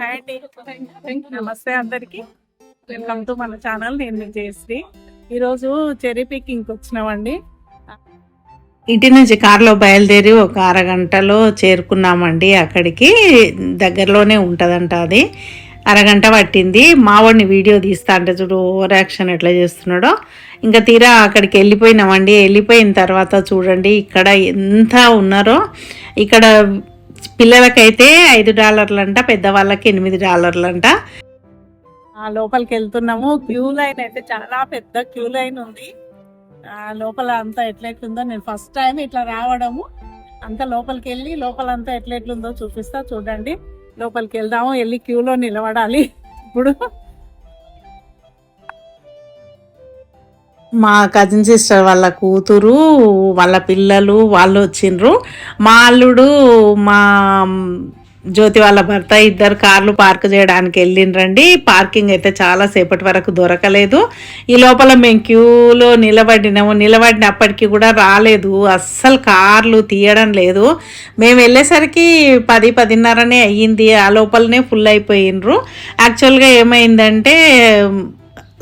Hi అండి. నమస్తే అందరికి. వెల్కమ్ టు మన ఛానల్. నేను జయశ్రీ ఈరోజు చెరీ పికింగ్కి వచ్చినామండి. ఇంటి నుంచి కారులో బయలుదేరి ఒక అరగంటలో చేరుకున్నామండి. అక్కడికి దగ్గరలోనే ఉంటుందంట అది. అరగంట పట్టింది. మావాడిని వీడియో తీస్తా అంటే చూడు ఓవర్ యాక్షన్ ఎట్లా చేస్తున్నాడో. ఇంకా తీరా అక్కడికి వెళ్ళిపోయినామండి. వెళ్ళిపోయిన తర్వాత చూడండి ఇక్కడ ఎంత ఉన్నారో. ఇక్కడ పిల్లలకైతే ఐదు డాలర్లంట పెద్దవాళ్ళకి ఎనిమిది డాలర్లంట. ఆ లోపలికి వెళ్తున్నాము క్యూ లైన్ అయితే చాలా పెద్ద క్యూ లైన్ ఉంది. ఆ లోపల అంతా ఎట్లెట్లుందో నేను ఫస్ట్ టైం ఇట్లా రావడము. అంత లోపలికి వెళ్ళి లోపల అంతా ఎట్లెట్లుందో చూపిస్తా చూడండి. లోపలికి వెళ్దాము వెళ్ళి క్యూలో నిలబడాలి. ఇప్పుడు మా కజిన్ సిస్టర్ వాళ్ళ కూతురు వాళ్ళ పిల్లలు వాళ్ళు వచ్చిండ్రు. మా అల్లుడు మా జ్యోతి వాళ్ళ భర్త ఇద్దరు కార్లు పార్క్ చేయడానికి వెళ్ళిండ్రండి. పార్కింగ్ అయితే చాలా సేపటి వరకు దొరకలేదు. ఈ లోపల మేము క్యూలో నిలబడినాము. నిలబడినప్పటికీ కూడా రాలేదు. అస్సలు కార్లు తీయడం లేదు. మేము వెళ్ళేసరికి పది పదిన్నరనే అయ్యింది. ఆ లోపలనే ఫుల్ అయిపోయిండ్రు. యాక్చువల్గా ఏమైందంటే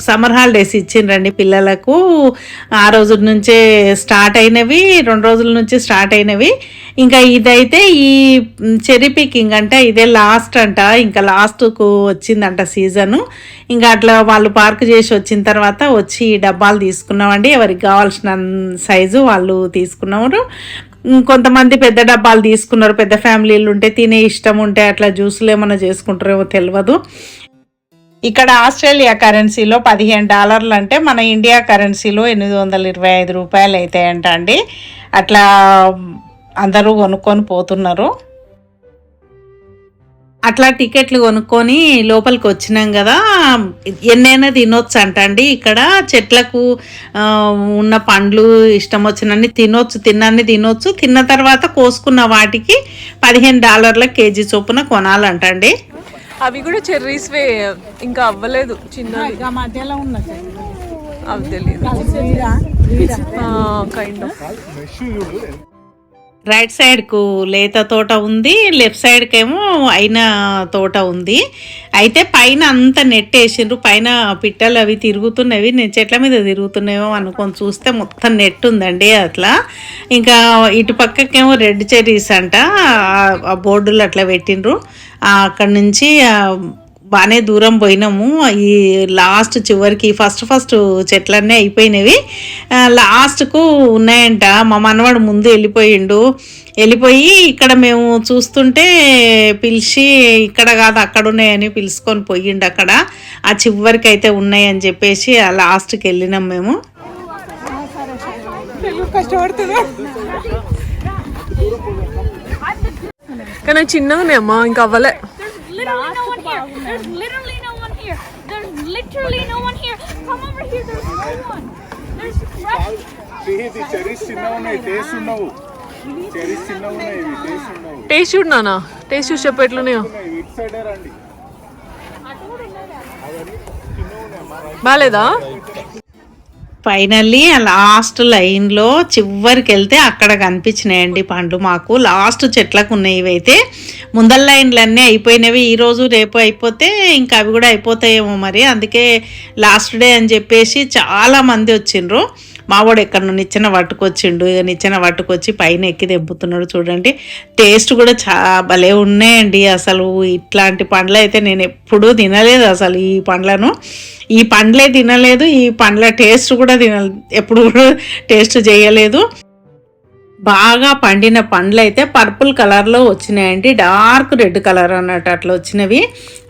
సమ్మర్ హాలిడేస్ ఇచ్చిండ్రండి పిల్లలకు. ఆ రోజు నుంచే స్టార్ట్ అయినవి రెండు రోజుల నుంచి స్టార్ట్ అయినవి. ఇంకా ఇదైతే ఈ చెరీ పికింగ్ అంటే ఇదే లాస్ట్ అంట ఇంకా లాస్ట్కు వచ్చిందంట సీజను. ఇంకా అట్లా వాళ్ళు పార్క్ చేసి వచ్చిన తర్వాత వచ్చి ఈ డబ్బాలు తీసుకున్నామండి. ఎవరికి కావాల్సిన సైజు వాళ్ళు తీసుకున్నారు. కొంతమంది పెద్ద డబ్బాలు తీసుకున్నారు పెద్ద ఫ్యామిలీలు ఉంటే తినే ఇష్టం ఉంటే అట్లా జ్యూసులు ఏమైనా చేసుకుంటారేమో తెలియదు ఇక్కడ ఆస్ట్రేలియా కరెన్సీలో పదిహేను డాలర్లు అంటే మన ఇండియా కరెన్సీలో ఎనిమిది వందల ఇరవై ఐదు రూపాయలు అవుతాయంట అండి అట్లా అందరూ కొనుక్కొని పోతున్నారు. అట్లా టికెట్లు కొనుక్కొని లోపలికి వచ్చినాం కదా. ఎన్నైనా తినొచ్చు అంట అండి ఇక్కడ చెట్లకు ఉన్న పండ్లు ఇష్టం వచ్చినన్ని తినొచ్చు తిన్నాన్ని తినొచ్చు. తిన్న తర్వాత కోసుకున్న వాటికి పదిహేను డాలర్ల కేజీ చొప్పున కొనాలంటండి. అవి కూడా చెర్రీస్ వే ఇంకా అవ్వలేదు చిన్నవి. ఇంకా మధ్యలో ఉన్న. అవి తెలియదు? కైండ్ ఆఫ్ రైట్ సైడ్కు లేత తోట ఉంది లెఫ్ట్ సైడ్కి ఏమో అయిన తోట ఉంది. అయితే పైన అంతా నెట్ వేసిండ్రు పైన పిట్టలు అవి తిరుగుతున్నవి నేను చెట్ల మీద తిరుగుతున్నాయేమో అనుకొని చూస్తే మొత్తం నెట్ ఉందండి అట్లా. ఇంకా ఇటు పక్కకేమో రెడ్ చెర్రీస్ అంట ఆ- బోర్డులు అట్లా పెట్టిండ్రు. అక్కడి నుంచి బాగానే దూరం పోయినాము. ఈ లాస్ట్ చివరికి ఫస్ట్ ఫస్ట్ చెట్లన్నీ అయిపోయినవి. లాస్ట్కు ఉన్నాయంట. మా మనవాడు ముందు వెళ్ళిపోయిండు. వెళ్ళిపోయి ఇక్కడ మేము చూస్తుంటే పిలిచి ఇక్కడ కాదు అక్కడ ఉన్నాయని పిలుచుకొని పోయిండు అక్కడ. ఆ చివరికి అయితే ఉన్నాయని చెప్పేసి ఆ లాస్ట్కి వెళ్ళినాం మేము. కానీ చిన్నగా ఉన్నాయి చిన్నగానేమ్మా ఇంకా అవ్వలే. టేస్ట్ చూడనా టేస్ట్ చూసి చెప్పే ఎట్లున్నాయో. బాగాలేదా ఫైనల్లీ లాస్ట్ లైన్లో చివరికి వెళ్తే అక్కడ కనిపించినాయండి పండ్లు మాకు. లాస్ట్ చెట్లకు ఉన్నాయి ఇవైతే. ముందల లైన్లు అన్నీ అయిపోయినవి ఈరోజు రేపు అయిపోతే ఇంకా అవి కూడా అయిపోతాయేమో మరి. అందుకే లాస్ట్ డే అని చెప్పేసి చాలా మంది వచ్చిండ్రు. మావాడు ఎక్కడ నిచ్చెన పట్టుకొచ్చిండు. ఇక నిచ్చెన పట్టుకొచ్చి పైన ఎక్కి దెబ్బతున్నాడు చూడండి. టేస్ట్ కూడా చా భలే ఉన్నాయండి అసలు. ఇట్లాంటి పండ్లు అయితే నేను ఎప్పుడూ తినలేదు అసలు ఈ పండ్లను. ఈ పండ్లే తినలేదు ఈ పండ్ల టేస్ట్ కూడా తిన ఎప్పుడు కూడా టేస్ట్ చేయలేదు. బాగా పండిన పండ్లు అయితే పర్పుల్ కలర్లో వచ్చినాయండి. డార్క్ రెడ్ కలర్ అన్నట్టు అట్లా వచ్చినవి.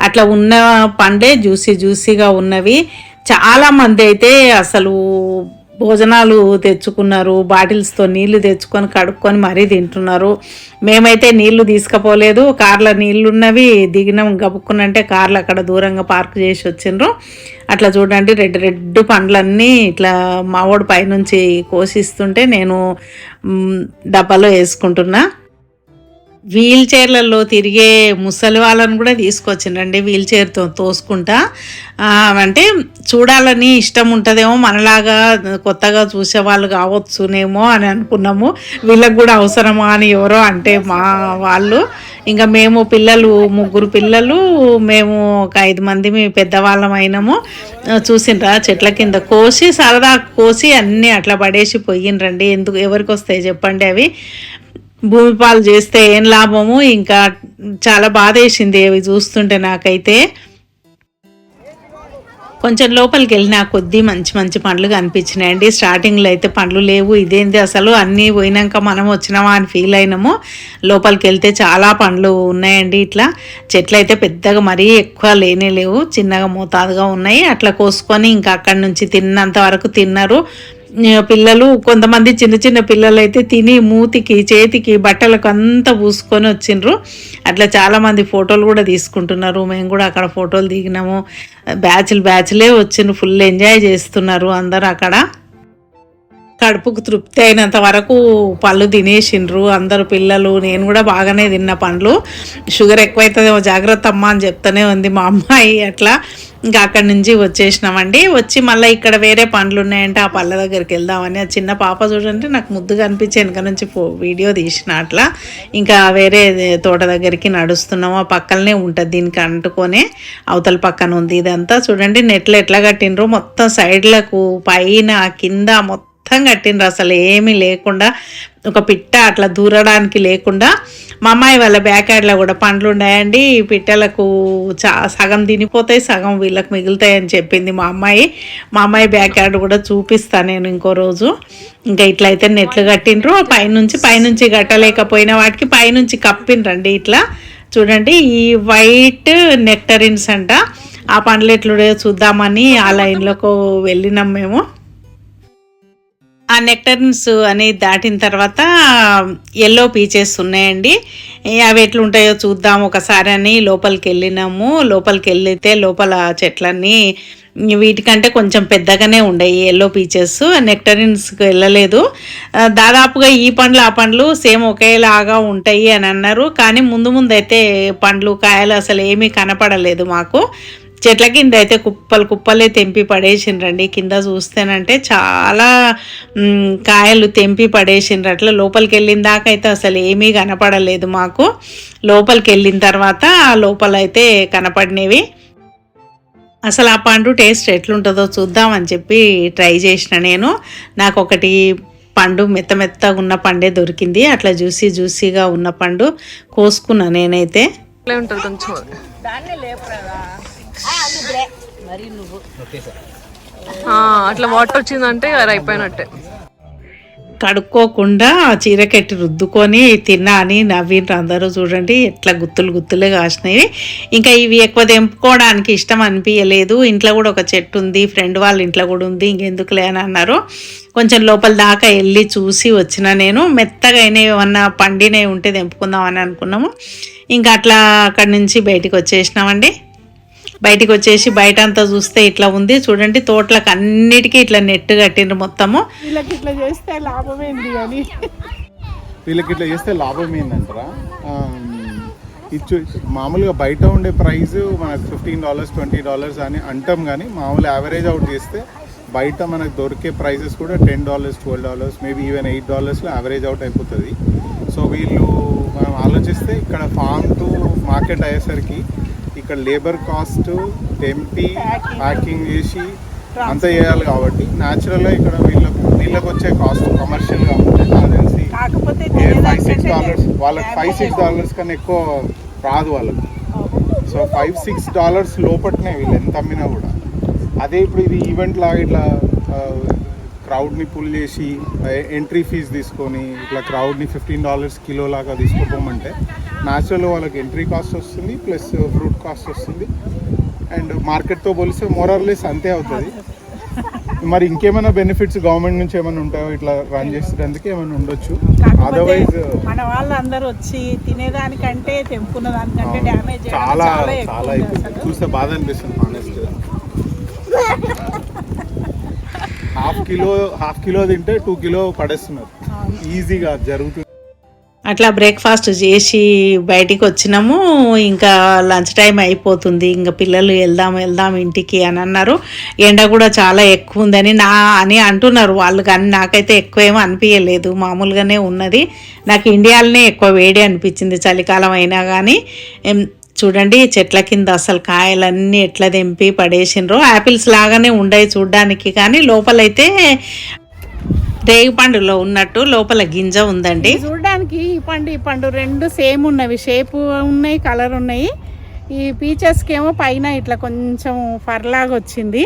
అట్లా ఉన్న పండే జ్యూసీ జ్యూసీగా ఉన్నవి. చాలా మంది అయితే అసలు భోజనాలు తెచ్చుకున్నారు బాటిల్స్తో నీళ్ళు తెచ్చుకొని కడుక్కొని మరీ తింటున్నారు. మేమైతే నీళ్ళు తీసుకపోలేదు కార్ల నీళ్ళున్నవి దిగినాం గబుక్కునంటే కార్లు అక్కడ దూరంగా పార్క్ చేసి వచ్చిండ్రు. అట్లా చూడండి రెడ్ రెడ్ పండ్లన్నీ ఇట్లా మావోడు పైనుంచి కోసిస్తుంటే నేను డబ్బాలో వేసుకుంటున్నా. వీల్ చైర్లలో తిరిగే ముసలి వాళ్ళని కూడా తీసుకొచ్చిండ్రండి వీల్ చైర్తో తోసుకుంటా. అంటే చూడాలని ఇష్టం ఉంటుందేమో మనలాగా కొత్తగా చూసే వాళ్ళు కావచ్చునేమో అని అనుకున్నాము. వీళ్ళకి కూడా అవసరమా అని ఎవరో అంటే మా వాళ్ళు. ఇంకా మేము పిల్లలు ముగ్గురు పిల్లలు మేము ఒక ఐదు మంది మీ పెద్దవాళ్ళం అయినాము. ఆ, చూసిండ్రా చెట్ల కింద కోసి సరదా కోసి అన్నీ అట్లా పడేసి పోయిండ్రండి. ఎందుకు ఎవరికి వస్తాయి చెప్పండి అవి. భూమిపాలు చేస్తే ఏం లాభము? ఇంకా చాలా బాధ వేసింది అవి చూస్తుంటే నాకైతే. కొంచెం లోపలికి వెళ్ళిన కొద్దీ మంచి మంచి పండ్లు కనిపించినాయండి. స్టార్టింగ్లో అయితే పండ్లు లేవు. ఇదేంది అసలు? అన్నీ పోయినాక మనం వచ్చినామా అని ఫీల్ అయినాము. లోపలికి వెళ్తే చాలా పండ్లు ఉన్నాయండి ఇట్లా. చెట్లు అయితే పెద్దగా మరీ ఎక్కువ లేనే లేవు. చిన్నగా మోతాదుగా ఉన్నాయి. అట్లా కోసుకొని ఇంకా అక్కడి నుంచి తిన్నంత వరకు తిన్నారు. పిల్లలు కొంతమంది చిన్న చిన్న పిల్లలు అయితే తిని మూతికి చేతికి బట్టలకు అంతా పూసుకొని వచ్చిండ్రు. అట్లా చాలామంది ఫోటోలు కూడా తీసుకుంటున్నారు. మేము కూడా అక్కడ ఫోటోలు దిగినాము. బ్యాచ్లు బ్యాచ్లే వచ్చిండ్రు. ఫుల్ ఎంజాయ్ చేస్తున్నారు అందరు అక్కడ. కడుపుకు తృప్తి అయినంత వరకు పళ్ళు తినేసిండ్రు. అందరు పిల్లలు నేను కూడా బాగానే తిన్న పండ్లు. షుగర్ ఎక్కువైతుందేమో జాగ్రత్త అమ్మ అని చెప్తూనే ఉంది మా అమ్మాయి అట్లా. ఇంకా అక్కడి నుంచి వచ్చేసినామండి. వచ్చి మళ్ళీ ఇక్కడ వేరే పండ్లు ఉన్నాయంటే ఆ పళ్ళ దగ్గరికి వెళ్దామని. ఆ చిన్న పాప చూడండి నాకు ముద్దుగా అనిపించి వెనక నుంచి ఫో వీడియో తీసిన అట్లా. ఇంకా వేరే తోట దగ్గరికి నడుస్తున్నాము ఆ పక్కనే ఉంటుంది దీనికి అంటుకొని. అవతల పక్కన ఉంది ఇదంతా. చూడండి నెట్లు ఎట్లా కట్టిండ్రు. మొత్తం సైడ్లకు పైన కింద మొత్తం మొత్తం కట్టిండ్రు. అసలు ఏమీ లేకుండా ఒక పిట్ట అట్లా దూరడానికి లేకుండా మా అమ్మాయి వాళ్ళ బ్యాక్ యార్డ్లో కూడా పండ్లు ఉన్నాయండి. ఈ పిట్టలకు చా సగం తినిపోతాయి సగం వీళ్ళకి మిగులుతాయి అని చెప్పింది మా అమ్మాయి. మా అమ్మాయి బ్యాక్ యార్డ్ కూడా చూపిస్తాను నేను ఇంకో రోజు. ఇంకా ఇట్లయితే నెట్లు కట్టిండ్రు. పైనుంచి పైనుంచి కట్టలేకపోయిన వాటికి పైనుంచి కప్పిండ్రండి ఇట్లా. చూడండి ఈ వైట్ నెక్టరిన్స్ అంట. ఆ పండ్లు ఎట్లుడే చూద్దామని ఆ లైన్లోకి వెళ్ళినాం మేము. ఆ నెక్టర్న్స్ అనేది దాటిన తర్వాత ఎల్లో పీచెస్ ఉన్నాయండి. అవి ఎట్లుంటాయో చూద్దాం ఒకసారి అని లోపలికి వెళ్ళినాము. లోపలికి వెళ్తే లోపల చెట్లన్నీ వీటికంటే కొంచెం పెద్దగానే ఉండేవి ఎల్లో పీచెస్ నెక్టరిన్స్కి వెళ్ళలేదు. దాదాపుగా ఈ పండ్లు ఆ పండ్లు సేమ్ ఒకేలాగా ఉంటాయి అని అన్నారు. కానీ ముందు ముందు అయితే పండ్లు కాయలు అసలు ఏమీ కనపడలేదు మాకు. చెట్ల కింద అయితే కుప్పలు కుప్పలే తెంపి పడేసిండ్రండి. కింద చూస్తేనంటే చాలా కాయలు తెంపి పడేసిండ్రు. అట్లా లోపలికి వెళ్ళిన దాకా అయితే అసలు ఏమీ కనపడలేదు మాకు. లోపలికి వెళ్ళిన తర్వాత ఆ లోపల అయితే కనపడినవి. అసలు ఆ పండు టేస్ట్ ఎట్లుంటుందో చూద్దామని చెప్పి ట్రై చేసిన నేను. నాకు ఒకటి పండు మెత్త మెత్తగా ఉన్న పండే దొరికింది. అట్లా జ్యూసీ జ్యూసీగా ఉన్న పండు కోసుకున్నా నేనైతే. ఉంటుంది కొంచెం అట్లా వాటర్ వచ్చిందంటే అది అయిపోయినట్టే. కడుక్కోకుండా చీరకెట్టి రుద్దుకొని తిన్నా అని నవ్విండ్రు అందరూ చూడండి ఎట్లా గుత్తులు గుత్తులే కాసినాయి. ఇంకా ఇవి ఎక్కువ తెంపుకోవడానికి ఇష్టం అనిపించలేదు ఇంట్లో కూడా ఒక చెట్టు ఉంది ఫ్రెండ్ వాళ్ళ ఇంట్లో కూడా ఉంది ఇంకెందుకులే అని అన్నారు. కొంచెం లోపల దాకా వెళ్ళి చూసి వచ్చిన నేను. మెత్తగా అయినవి ఏమన్నా పండినవి ఉంటే తెంపుకుందామని అనుకున్నాము. ఇంకా అట్లా అక్కడి నుంచి బయటికి వచ్చేసినామండి. బయటికి వచ్చేసి బయట అంతా చూస్తే ఇట్లా ఉంది. చూడండి తోటలకు అన్నిటికీ ఇట్లా నెట్ కట్టిండ్రు మొత్తము. వీళ్ళకి ఇట్లా చేస్తే లాభమేంది అని. వీళ్ళకి ఇట్లా చేస్తే లాభం ఏంటంటారా ఇచ్చు మామూలుగా బయట ఉండే ప్రైస్ మనకు ఫిఫ్టీన్ డాలర్స్ ట్వంటీ డాలర్స్ అని అంటాం కానీ మామూలు యావరేజ్ అవుట్ చేస్తే బయట మనకు దొరికే ప్రైసెస్ కూడా ten dollars twelve dollars maybe even eight డాలర్స్లో average out అయిపోతుంది. సో వీళ్ళు మనం ఆలోచిస్తే ఇక్కడ ఫామ్ టు మార్కెట్ అయ్యేసరికి ఇక్కడ లేబర్ కాస్ట్ తెంపి ప్యాకింగ్ చేసి అంత చేయాలి కాబట్టి న్యాచురల్గా ఇక్కడ వీళ్ళకు వీళ్ళకి వచ్చే కాస్ట్ కమర్షియల్గా నాకు తెలిసి ఫైవ్ సిక్స్ డాలర్స్ వాళ్ళకి ఫైవ్ సిక్స్ డాలర్స్ కన్నా ఎక్కువ రాదు వాళ్ళకి. సో ఫైవ్ సిక్స్ డాలర్స్ లోపట్నే వీళ్ళు ఎంత అమ్మినా కూడా. అదే ఇప్పుడు ఇది ఈవెంట్ లాగా ఇట్లా క్రౌడ్ని పుల్ చేసి ఎంట్రీ ఫీజు తీసుకొని ఇట్లా క్రౌడ్ని ఫిఫ్టీన్ డాలర్స్ కిలో లాగా తీసుకోపోమంటే న్యాచురల్ వాళ్ళకి ఎంట్రీ కాస్ట్ వస్తుంది ప్లస్ ఫ్రూట్ కాస్ట్ వస్తుంది. అండ్ మార్కెట్తో పోలిస్తే మోరర్లెస్ అంతే అవుతుంది. మరి ఇంకేమైనా బెనిఫిట్స్ గవర్నమెంట్ నుంచి ఏమైనా ఉంటాయో ఇట్లా రన్ చేసేటందుకు ఏమైనా ఉండొచ్చు. అదర్వైజ్ మన వాళ్ళందరూ వచ్చి తినేదానికంటే తెంపుకున్న దానికంటే డ్యామేజ్ చాలా చాలా. చూస్తే బాధ అనిపిస్తుంది honest half kilo half kilo తింటే టూ కిలో పడేస్తున్నారు. ఈజీగా జరుగుతుంది. అట్లా బ్రేక్ఫాస్ట్ చేసి బయటికి వచ్చినాము. ఇంకా లంచ్ టైం అయిపోతుంది. ఇంకా పిల్లలు వెళ్దాం వెళ్దాం ఇంటికి అని అన్నారు. ఎండ కూడా చాలా ఎక్కువ ఉందని నా అని అంటున్నారు వాళ్ళు కానీ నాకైతే ఎక్కువ ఏమో అనిపించలేదు మామూలుగానే ఉన్నది. నాకు ఇండియాలోనే ఎక్కువ వేడి అనిపించింది చలికాలం అయినా కానీ ఏం, చూడండి చెట్ల కింద అసలు కాయలన్నీ ఎట్లా తెంపి పడేసినరో యాపిల్స్ లాగానే ఉండయి చూడడానికి కానీ లోపలైతే రేగి పండులో ఉన్నట్టు లోపల గింజ ఉందండి. చూడడానికి ఈ పండు ఈ పండు రెండు సేమ్ ఉన్నవి. షేప్ ఉన్నాయి కలర్ ఉన్నాయి. ఈ పీచెస్కి ఏమో పైన ఇట్లా కొంచెం ఫర్లాగా వచ్చింది.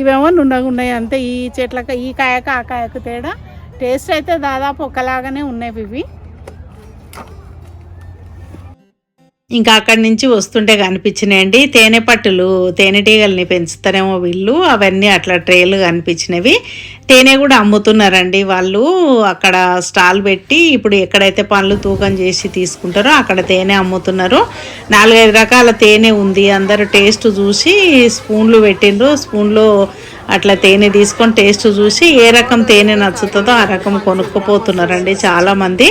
ఇవేమో నున్నగా ఉన్నాయి అంతే. ఈ చెట్లకి ఈ కాయకు ఆ కాయకు తేడా. టేస్ట్ అయితే దాదాపు ఒకలాగానే ఉన్నాయి ఇవి. ఇంకా అక్కడి నుంచి వస్తుంటే కనిపించినాయండి. తేనె పట్టులు తేనెటీగల్ని పెంచుతారేమో వీళ్ళు. అవన్నీ అట్లా ట్రేలు కనిపించినవి. తేనె కూడా అమ్ముతున్నారండి వాళ్ళు. అక్కడ స్టాల్ పెట్టి ఇప్పుడు ఎక్కడైతే పనులు తూకం చేసి తీసుకుంటారో అక్కడ తేనె అమ్ముతున్నారు. నాలుగైదు రకాల తేనె ఉంది. అందరూ టేస్ట్ చూసి స్పూన్లు పెట్టిండ్రు. స్పూన్లో అట్లా తేనె తీసుకొని టేస్ట్ చూసి ఏ రకం తేనె నచ్చుతుందో ఆ రకం కొనుక్కోపోతున్నారండి చాలామంది.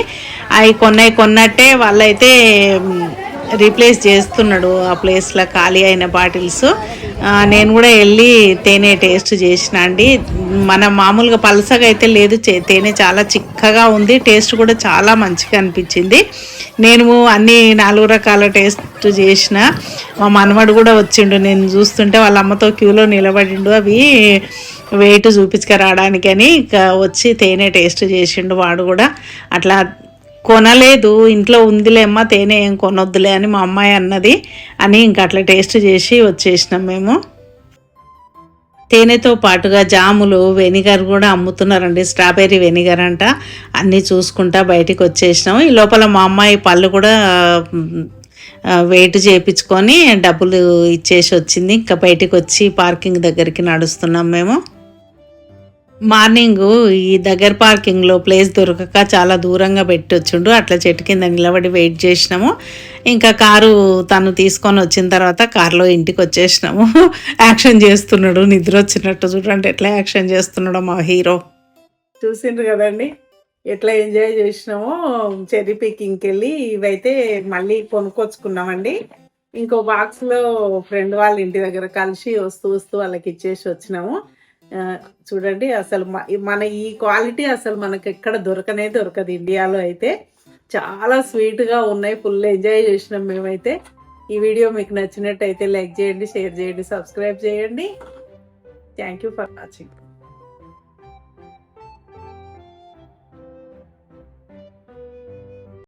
అవి కొన్నాయి కొన్నట్టే వాళ్ళైతే రీప్లేస్ చేస్తున్నాడు ఆ ప్లేస్లో ఖాళీ అయిన బాటిల్స్ నేను కూడా వెళ్ళి తేనె టేస్ట్ చేసిన అండి. మన మామూలుగా పలసగా అయితే లేదు. తేనె చాలా చిక్కగా ఉంది. టేస్ట్ కూడా చాలా మంచిగా అనిపించింది. నేను అన్ని నాలుగు రకాల టేస్ట్ చేసిన. మా మనవడు కూడా వచ్చిండు. నేను చూస్తుంటే వాళ్ళ అమ్మతో క్యూలో నిలబడిండు. అవి వెయిట్ చూపించుకురావడానికి అని ఇక వచ్చి తేనె టేస్ట్ చేసిండు వాడు కూడా. అట్లా కొనలేదు ఇంట్లో ఉందిలే అమ్మ తేనె ఏం కొనొద్దులే అని మా అమ్మాయి అన్నది అని ఇంకా అట్లా టేస్ట్ చేసి వచ్చేసినాం మేము. తేనెతో పాటుగా జాములు వెనిగర్ కూడా అమ్ముతున్నారండి స్ట్రాబెర్రీ వెనిగర్ అంట. అన్నీ చూసుకుంటా బయటికి వచ్చేసినాం ఈ లోపల మా అమ్మాయి పళ్ళు కూడా వెయిట్ చేయించుకొని డబ్బులు ఇచ్చేసి వచ్చింది. ఇంకా బయటికి వచ్చి పార్కింగ్ దగ్గరికి నడుస్తున్నాం మేము. మార్నింగ్ ఈ దగ్గర పార్కింగ్లో ప్లేస్ దొరకక చాలా దూరంగా పెట్టి వచ్చిండు అట్లా చెట్టు కింద నిలబడి వెయిట్ చేసినాము. ఇంకా కారు తను తీసుకొని వచ్చిన తర్వాత కారులో ఇంటికి వచ్చేసినాము. యాక్షన్ చేస్తున్నాడు. నిద్ర వచ్చినట్టు చూడండి ఎట్లా యాక్షన్ చేస్తున్నాడో మా హీరో. చూసిండ్రు కదండి. ఎట్లా ఎంజాయ్ చేసినామో చెర్రీ పికింగ్కి వెళ్ళి ఇవైతే మళ్ళీ కొనుక్కొచ్చుకున్నామండి. ఇంకో బాక్స్లో ఫ్రెండ్ వాళ్ళ ఇంటి దగ్గర కలిసి వస్తూ వస్తూ వాళ్ళకి ఇచ్చేసి వచ్చినాము. చూడండి అసలు మన ఈ క్వాలిటీ అసలు మనకి ఎక్కడ దొరకనే దొరకదు ఇండియాలో అయితే. చాలా స్వీట్గా ఉన్నాయి ఫుల్ ఎంజాయ్ చేసినాం మేమైతే. ఈ వీడియో మీకు నచ్చినట్టయితే లైక్ చేయండి షేర్ చేయండి సబ్స్క్రైబ్ చేయండి. Thank you for watching.